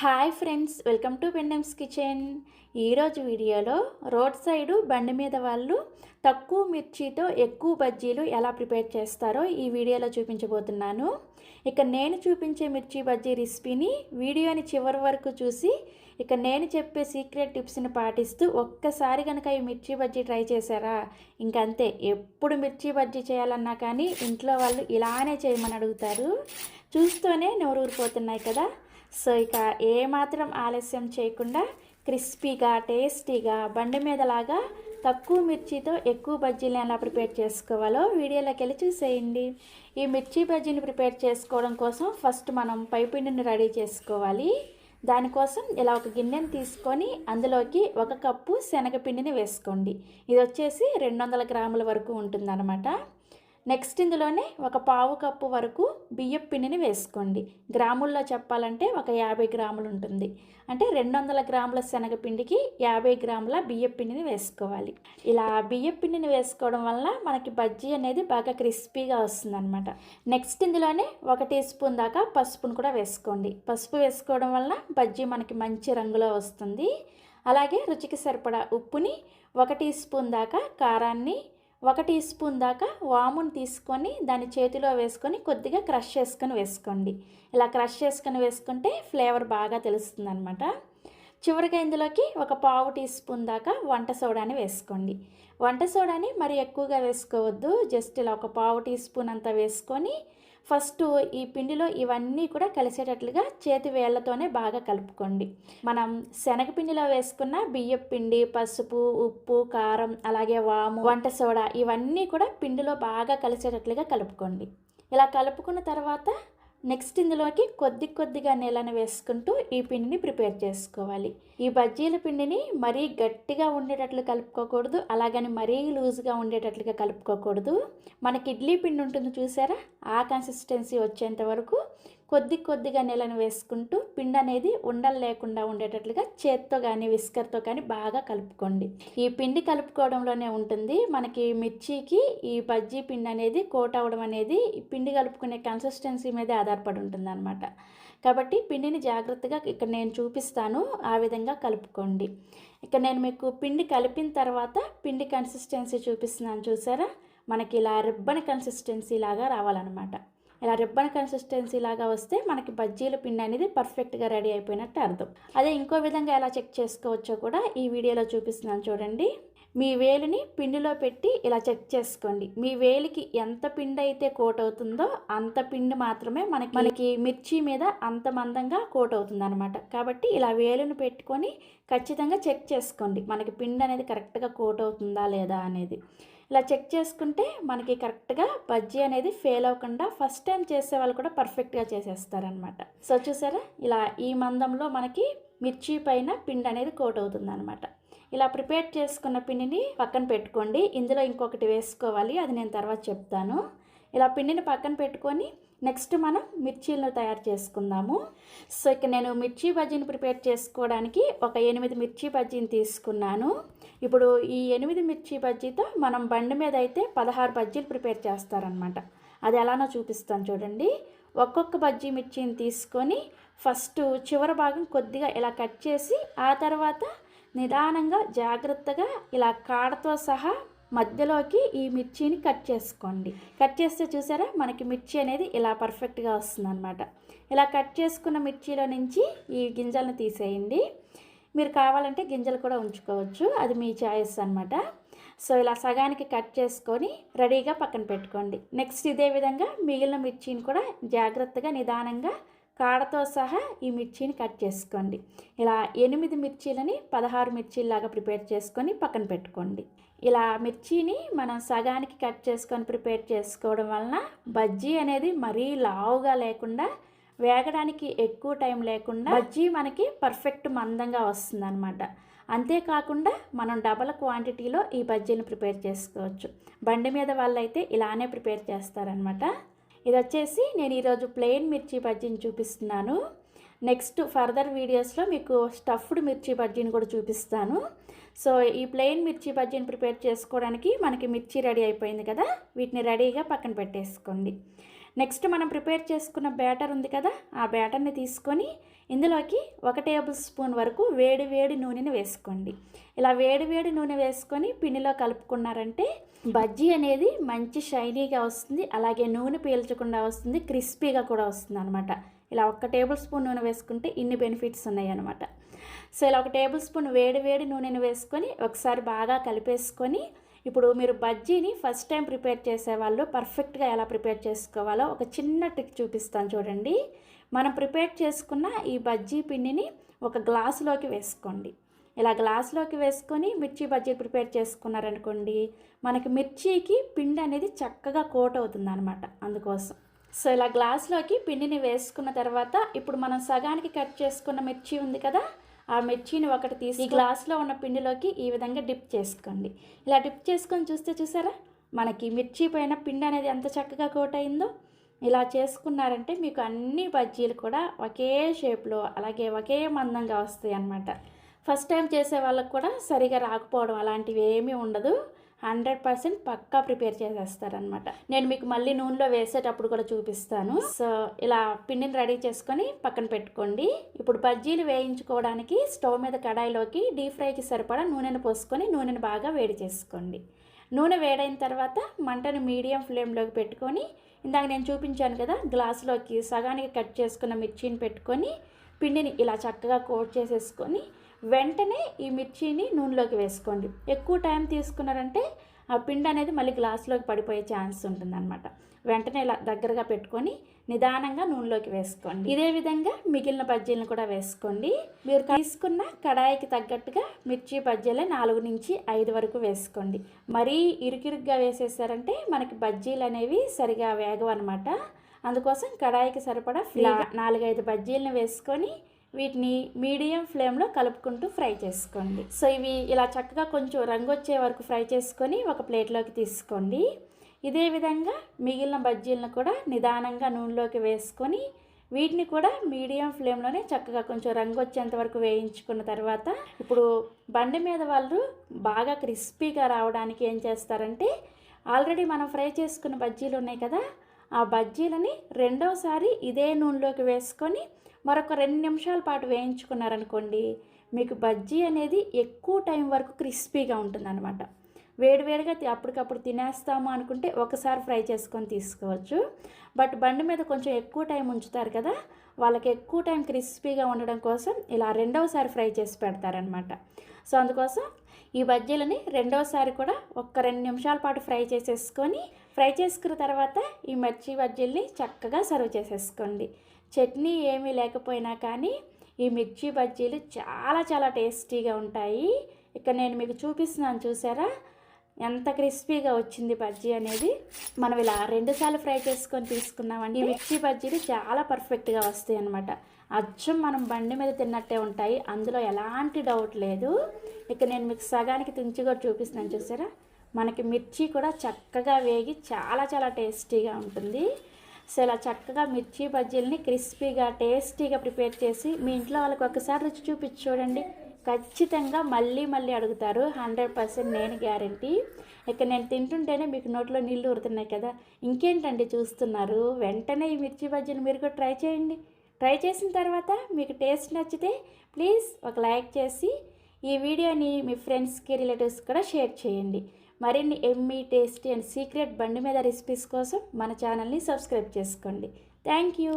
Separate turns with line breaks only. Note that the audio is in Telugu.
హాయ్ ఫ్రెండ్స్ వెల్కమ్ టు పెండమ్స్ కిచెన్. ఈరోజు వీడియోలో రోడ్ సైడు బండి మీద వాళ్ళు తక్కువ మిర్చితో ఎక్కువ బజ్జీలు ఎలా ప్రిపేర్ చేస్తారో ఈ వీడియోలో చూపించబోతున్నాను. ఇక నేను చూపించే మిర్చి బజ్జీ రెసిపీని వీడియోని చివరి వరకు చూసి ఇక నేను చెప్పే సీక్రెట్ టిప్స్ని పాటిస్తూ ఒక్కసారి కనుక ఈ మిర్చి బజ్జీ ట్రై చేశారా? ఇంకంతే ఎప్పుడు మిర్చి బజ్జీ చేయాలన్నా కానీ ఇంట్లో వాళ్ళు ఇలానే చేయమని అడుగుతారు. చూస్తూనే నోరు ఊరిపోతున్నాయి కదా. సో ఇక ఏమాత్రం ఆలస్యం చేయకుండా క్రిస్పీగా టేస్టీగా బండి మీద లాగా తక్కువ మిర్చితో ఎక్కువ బజ్జీలను ఎలా ప్రిపేర్ చేసుకోవాలో వీడియోలోకి వెళ్ళి చూసేయండి. ఈ మిర్చి బజ్జీని ప్రిపేర్ చేసుకోవడం కోసం ఫస్ట్ మనం పైపిండిని రెడీ చేసుకోవాలి. దానికోసం ఇలా ఒక గిన్నెని తీసుకొని అందులోకి ఒక కప్పు శనగపిండిని వేసుకోండి. ఇది వచ్చేసి రెండు వందల గ్రాముల వరకు ఉంటుందన్నమాట. నెక్స్ట్ ఇందులోనే ఒక పావు కప్పు వరకు బియ్యం పిండిని వేసుకోండి. గ్రాముల్లో చెప్పాలంటే ఒక యాభై గ్రాములు ఉంటుంది. అంటే రెండు వందల గ్రాముల శనగపిండికి యాభై గ్రాముల బియ్యం పిండిని వేసుకోవాలి. ఇలా బియ్యం పిండిని వేసుకోవడం వల్ల మనకి బజ్జీ అనేది బాగా క్రిస్పీగా వస్తుందన్నమాట. నెక్స్ట్ ఇందులోనే ఒక టీ స్పూన్ దాకా పసుపును కూడా వేసుకోండి. పసుపు వేసుకోవడం వల్ల బజ్జీ మనకి మంచి రంగులో వస్తుంది. అలాగే రుచికి సరిపడా ఉప్పుని ఒక టీ స్పూన్ దాకా కారాన్ని ఒక టీ స్పూన్ దాకా వామును తీసుకొని దాని చేతిలో వేసుకొని కొద్దిగా క్రష్ చేసుకొని వేసుకోండి. ఇలా క్రష్ చేసుకొని వేసుకుంటే ఫ్లేవర్ బాగా తెలుస్తుంది అనమాట చివరిగా ఇందులోకి ఒక పావు టీ స్పూన్ దాకా వంట సోడాని వేసుకోండి. వంట సోడాని మరి ఎక్కువగా వేసుకోవద్దు. జస్ట్ ఇలా ఒక పావు టీ స్పూన్ అంతా వేసుకొని ఫస్ట్ ఈ పిండిలో ఇవన్నీ కూడా కలిసేటట్లుగా చేతి వేళ్ళతోనే బాగా కలుపుకోండి. మనం శనగపిండిలో వేసుకున్న బియ్యం పిండి పసుపు ఉప్పు కారం అలాగే వాము వంట సోడా ఇవన్నీ కూడా పిండిలో బాగా కలిసేటట్లుగా కలుపుకోండి. ఇలా కలుపుకున్న తర్వాత నెక్స్ట్ ఇందులోకి కొద్ది కొద్దిగా నీళ్ళని వేసుకుంటూ ఈ పిండిని ప్రిపేర్ చేసుకోవాలి. ఈ బజ్జీల పిండిని మరీ గట్టిగా ఉండేటట్లు కలుపుకోకూడదు అలాగని మరీ లూజ్గా ఉండేటట్లుగా కలుపుకోకూడదు. మనకి ఇడ్లీ పిండి ఉంటుంది చూసారా? ఆ కన్సిస్టెన్సీ వచ్చేంత వరకు కొద్ది కొద్దిగా నీళ్ళని వేసుకుంటూ పిండి అనేది ఉండలు లేకుండా ఉండేటట్లుగా చేత్తో కానీ విస్కర్తో కానీ బాగా కలుపుకోండి. ఈ పిండి కలుపుకోవడంలోనే ఉంటుంది మనకి మిర్చికి ఈ బజ్జీ పిండి అనేది కోట్ అవ్వడం అనేది పిండి కలుపుకునే కన్సిస్టెన్సీ మీదే ఆధారపడి ఉంటుంది అనమాట కాబట్టి పిండిని జాగ్రత్తగా ఇక్కడ నేను చూపిస్తాను ఆ విధంగా కలుపుకోండి. ఇక్కడ నేను మీకు పిండి కలిపిన తర్వాత పిండి కన్సిస్టెన్సీ చూపిస్తున్నాను చూసారా? మనకి ఇలా రిబ్బన్ కన్సిస్టెన్సీ లాగా రావాలన్నమాట. ఇలా రిబ్బన్ కన్సిస్టెన్సీ లాగా వస్తే మనకి బజ్జీల పిండి అనేది పర్ఫెక్ట్గా రెడీ అయిపోయినట్టు అర్థం. అదే ఇంకో విధంగా ఎలా చెక్ చేసుకోవచ్చో కూడా ఈ వీడియోలో చూపిస్తున్నాను చూడండి. మీ వేలిని పిండిలో పెట్టి ఇలా చెక్ చేసుకోండి. మీ వేలికి ఎంత పిండి అయితే కోట్ అవుతుందో అంత పిండి మాత్రమే మనకి మనకి మిర్చి మీద అంత మందంగా కోట్ అవుతుంది అనమాట కాబట్టి ఇలా వేలును పెట్టుకొని ఖచ్చితంగా చెక్ చేసుకోండి. మనకి పిండి అనేది కరెక్ట్గా కోట్ అవుతుందా లేదా అనేది. ఇలా చెక్ చేసుకుంటే మనకి కరెక్ట్గా బజ్జీ అనేది ఫెయిల్ అవ్వకుండా ఫస్ట్ టైం చేసే వాళ్ళు కూడా పర్ఫెక్ట్గా చేసేస్తారనమాట సో చూసారా? ఇలా ఈ మందంలో మనకి మిర్చి పైన పిండి అనేది కోట్ అవుతుంది అనమాట ఇలా ప్రిపేర్ చేసుకున్న పిండిని పక్కన పెట్టుకోండి. ఇందులో ఇంకొకటి వేసుకోవాలి. అది నేను తర్వాత చెప్తాను. ఇలా పిండిని పక్కన పెట్టుకొని నెక్స్ట్ మనం మిర్చీలను తయారు చేసుకుందాము. సో ఇక నేను మిర్చి బజ్జీని ప్రిపేర్ చేసుకోవడానికి ఒక ఎనిమిది మిర్చి బజ్జీని తీసుకున్నాను. ఇప్పుడు ఈ ఎనిమిది మిర్చి బజ్జీతో మనం బండి మీద అయితే పదహారు బజ్జీలు ప్రిపేర్ చేస్తారనమాట అది ఎలానో చూపిస్తాను చూడండి. ఒక్కొక్క బజ్జీ మిర్చిని తీసుకొని ఫస్ట్ చివరి భాగం కొద్దిగా ఇలా కట్ చేసి ఆ తర్వాత నిదానంగా జాగ్రత్తగా ఇలా కాడతో సహా మధ్యలోకి ఈ మిర్చిని కట్ చేసుకోండి. కట్ చేస్తే చూసారా? మనకి మిర్చి అనేది ఇలా పర్ఫెక్ట్గా వస్తుంది అనమాట ఇలా కట్ చేసుకున్న మిర్చిలో నుంచి ఈ గింజలను తీసేయండి. మీరు కావాలంటే గింజలు కూడా ఉంచుకోవచ్చు. అది మీ చాయిస్ అనమాట సో ఇలా సగానికి కట్ చేసుకొని రెడీగా పక్కన పెట్టుకోండి. నెక్స్ట్ ఇదే విధంగా మిగిలిన మిర్చిని కూడా జాగ్రత్తగా నిదానంగా కాడతో సహా ఈ మిర్చిని కట్ చేసుకోండి. ఇలా ఎనిమిది మిర్చీలని పదహారు మిర్చీలాగా ప్రిపేర్ చేసుకొని పక్కన పెట్టుకోండి. ఇలా మిర్చిని మనం సగానికి కట్ చేసుకొని ప్రిపేర్ చేసుకోవడం వలన బజ్జీ అనేది మరీ లావుగా లేకుండా వేగడానికి ఎక్కువ టైం లేకుండా బజ్జీ మనకి పర్ఫెక్ట్ మందంగా వస్తుందన్నమాట. అంతేకాకుండా మనం డబల్ క్వాంటిటీలో ఈ బజ్జీని ప్రిపేర్ చేసుకోవచ్చు. బండి మీద వాళ్ళైతే ఇలానే ప్రిపేర్ చేస్తారనమాట ఇది వచ్చేసి నేను ఈరోజు ప్లెయిన్ మిర్చి బజ్జీని చూపిస్తున్నాను. నెక్స్ట్ ఫర్దర్ వీడియోస్లో మీకు స్టఫ్డ్ మిర్చి బజ్జీని కూడా చూపిస్తాను. సో ఈ ప్లెయిన్ మిర్చి బజ్జీని ప్రిపేర్ చేసుకోవడానికి మనకి మిర్చి రెడీ అయిపోయింది కదా? వీటిని రెడీగా పక్కన పెట్టేసుకోండి. నెక్స్ట్ మనం ప్రిపేర్ చేసుకున్న బ్యాటర్ ఉంది కదా ఆ బ్యాటర్ని తీసుకొని ఇందులోకి ఒక టేబుల్ స్పూన్ వరకు వేడి వేడి నూనెని వేసుకోండి. ఇలా వేడి వేడి నూనె వేసుకొని పిండిలో కలుపుకున్నారంటే బజ్జీ అనేది మంచి షైనీగా వస్తుంది అలాగే నూనె పీల్చకుండా వస్తుంది క్రిస్పీగా కూడా వస్తుంది అనమాట ఇలా ఒక టేబుల్ స్పూన్ నూనె వేసుకుంటే ఇన్ని బెనిఫిట్స్ ఉన్నాయి అనమాట సో ఇలా ఒక టేబుల్ స్పూన్ వేడి వేడి నూనెని వేసుకొని ఒకసారి బాగా కలిపేసుకొని ఇప్పుడు మీరు బజ్జీని ఫస్ట్ టైం ప్రిపేర్ చేసేవాళ్ళు పర్ఫెక్ట్గా ఎలా ప్రిపేర్ చేసుకోవాలో ఒక చిన్న ట్రిక్ చూపిస్తాను చూడండి. మనం ప్రిపేర్ చేసుకున్న ఈ బజ్జీ పిండిని ఒక గ్లాసులోకి వేసుకోండి. ఇలా గ్లాసులోకి వేసుకొని మిర్చి బజ్జీ ప్రిపేర్ చేసుకున్నారనుకోండి మనకి మిర్చికి పిండి అనేది చక్కగా కోట్ అవుతుంది అనమాట అందుకోసం. సో ఇలా గ్లాస్లోకి పిండిని వేసుకున్న తర్వాత ఇప్పుడు మనం సగానికి కట్ చేసుకున్న మిర్చి ఉంది కదా ఆ మిర్చిని ఒకటి తీసి ఈ గ్లాస్లో ఉన్న పిండిలోకి ఈ విధంగా డిప్ చేసుకోండి. ఇలా డిప్ చేసుకొని చూస్తే చూసారా? మనకి మిర్చి పైన పిండి అనేది ఎంత చక్కగా కోట్ అయిందో ఇలా చేసుకున్నారంటే మీకు అన్ని బజ్జీలు కూడా ఒకే షేప్లో అలాగే ఒకే మందంగా వస్తాయి అన్నమాట ఫస్ట్ టైం చేసే వాళ్ళకు కూడా సరిగా రాకపోవడం అలాంటివి ఏమీ ఉండదు. హండ్రెడ్ పర్సెంట్ పక్కా ప్రిపేర్ చేసేస్తారనమాట నేను మీకు మళ్ళీ నూనెలో వేసేటప్పుడు కూడా చూపిస్తాను. సో ఇలా పిండిని రెడీ చేసుకొని పక్కన పెట్టుకోండి. ఇప్పుడు బజ్జీలు వేయించుకోవడానికి స్టవ్ మీద కడాయిలోకి డీప్ ఫ్రైకి సరిపడా నూనెను పోసుకొని నూనెను బాగా వేడి చేసుకోండి. నూనె వేడైన తర్వాత మంటను మీడియం ఫ్లేమ్లోకి పెట్టుకొని ఇందాక నేను చూపించాను కదా గ్లాసులోకి సగానికి కట్ చేసుకున్న మిర్చిని పెట్టుకొని పిండిని ఇలా చక్కగా కోట్ చేసేసుకొని వెంటనే ఈ మిర్చిని నూనెలోకి వేసుకోండి. ఎక్కువ టైం తీసుకున్నారంటే ఆ పిండి అనేది మళ్ళీ గ్లాసులోకి పడిపోయే ఛాన్స్ ఉంటుందన్నమాట. వెంటనే ఇలా దగ్గరగా పెట్టుకొని నిదానంగా నూనెలోకి వేసుకోండి. ఇదే విధంగా మిగిలిన బజ్జీలను కూడా వేసుకోండి. మీరు తీసుకున్న కడాయికి తగ్గట్టుగా మిర్చి బజ్జీలే నాలుగు నుంచి ఐదు వరకు వేసుకోండి. మరీ ఇరుకిరుగ్గా వేసేసారంటే మనకి బజ్జీలు అనేవి సరిగా వేగవు అనమాట అందుకోసం కడాయికి సరిపడా నాలుగైదు బజ్జీలను వేసుకొని వీటిని మీడియం ఫ్లేమ్లో కలుపుకుంటూ ఫ్రై చేసుకోండి. సో ఇవి ఇలా చక్కగా కొంచెం రంగు వచ్చే వరకు ఫ్రై చేసుకొని ఒక ప్లేట్లోకి తీసుకోండి. ఇదే విధంగా మిగిలిన బజ్జీలను కూడా నిదానంగా నూనెలోకి వేసుకొని వీటిని కూడా మీడియం ఫ్లేమ్లోనే చక్కగా కొంచెం రంగు వచ్చేంత వరకు వేయించుకున్న తర్వాత ఇప్పుడు బండి మీద వాళ్ళు బాగా క్రిస్పీగా రావడానికి ఏం చేస్తారంటే ఆల్రెడీ మనం ఫ్రై చేసుకున్న బజ్జీలు ఉన్నాయి కదా ఆ బజ్జీలని రెండోసారి ఇదే నూనెలోకి వేసుకొని మరొక రెండు నిమిషాల పాటు వేయించుకున్నారనుకోండి మీకు బజ్జీ అనేది ఎక్కువ టైం వరకు క్రిస్పీగా ఉంటుందన్నమాట. వేడివేడిగా అప్పటికప్పుడు తినేస్తాము అనుకుంటే ఒకసారి ఫ్రై చేసుకొని తీసుకోవచ్చు. బట్ బండి మీద కొంచెం ఎక్కువ టైం ఉంచుతారు కదా వాళ్ళకి ఎక్కువ టైం క్రిస్పీగా ఉండడం కోసం ఇలా రెండవసారి ఫ్రై చేసి పెడతారనమాట సో అందుకోసం ఈ బజ్జీలని రెండవసారి కూడా ఒక్క రెండు నిమిషాల పాటు ఫ్రై చేసేసుకొని ఫ్రై చేసుకున్న తర్వాత ఈ మిర్చి బజ్జీల్ని చక్కగా సర్వ్ చేసేసుకోండి. చట్నీ ఏమీ లేకపోయినా కానీ ఈ మిర్చి బజ్జీలు చాలా చాలా టేస్టీగా ఉంటాయి. ఇక్కడ నేను మీకు చూపిస్తున్నాను చూసారా? ఎంత క్రిస్పీగా వచ్చింది బజ్జీ అనేది మనం ఇలా రెండుసార్లు ఫ్రై చేసుకొని తీసుకున్నామండి మిర్చి బజ్జీలు చాలా పర్ఫెక్ట్గా వస్తాయి అనమాట అచ్చం మనం బండి మీద తిన్నట్టే ఉంటాయి. అందులో ఎలాంటి డౌట్ లేదు. ఇక నేను మీకు సగానికి తుంచి కూడా చూపిస్తున్నాను చూసారా? మనకి మిర్చి కూడా చక్కగా వేగి చాలా చాలా టేస్టీగా ఉంటుంది. సో ఇలా చక్కగా మిర్చి బజ్జీలని క్రిస్పీగా టేస్టీగా ప్రిపేర్ చేసి మీ ఇంట్లో వాళ్ళకి ఒకసారి రుచి చూపించి చూడండి. ఖచ్చితంగా మళ్ళీ మళ్ళీ అడుగుతారు. హండ్రెడ్ పర్సెంట్ నేను గ్యారంటీ. ఇక నేను తింటుంటేనే మీకు నోట్లో నీళ్ళు ఊరుతున్నాయి కదా. ఇంకేంటండి చూస్తున్నారు? వెంటనే ఈ మిర్చి బజ్జీలు మీరు కూడా ట్రై చేయండి. ట్రై చేసిన తర్వాత మీకు టేస్ట్ నచ్చితే ప్లీజ్ ఒక లైక్ చేసి ఈ వీడియోని మీ ఫ్రెండ్స్కి రిలేటివ్స్ కూడా షేర్ చేయండి. మరిన్ని ఎమ్మీ టేస్టీ అండ్ సీక్రెట్ బండి మీద రెసిపీస్ కోసం మన ఛానల్ని సబ్స్క్రైబ్ చేసుకోండి. Thank you.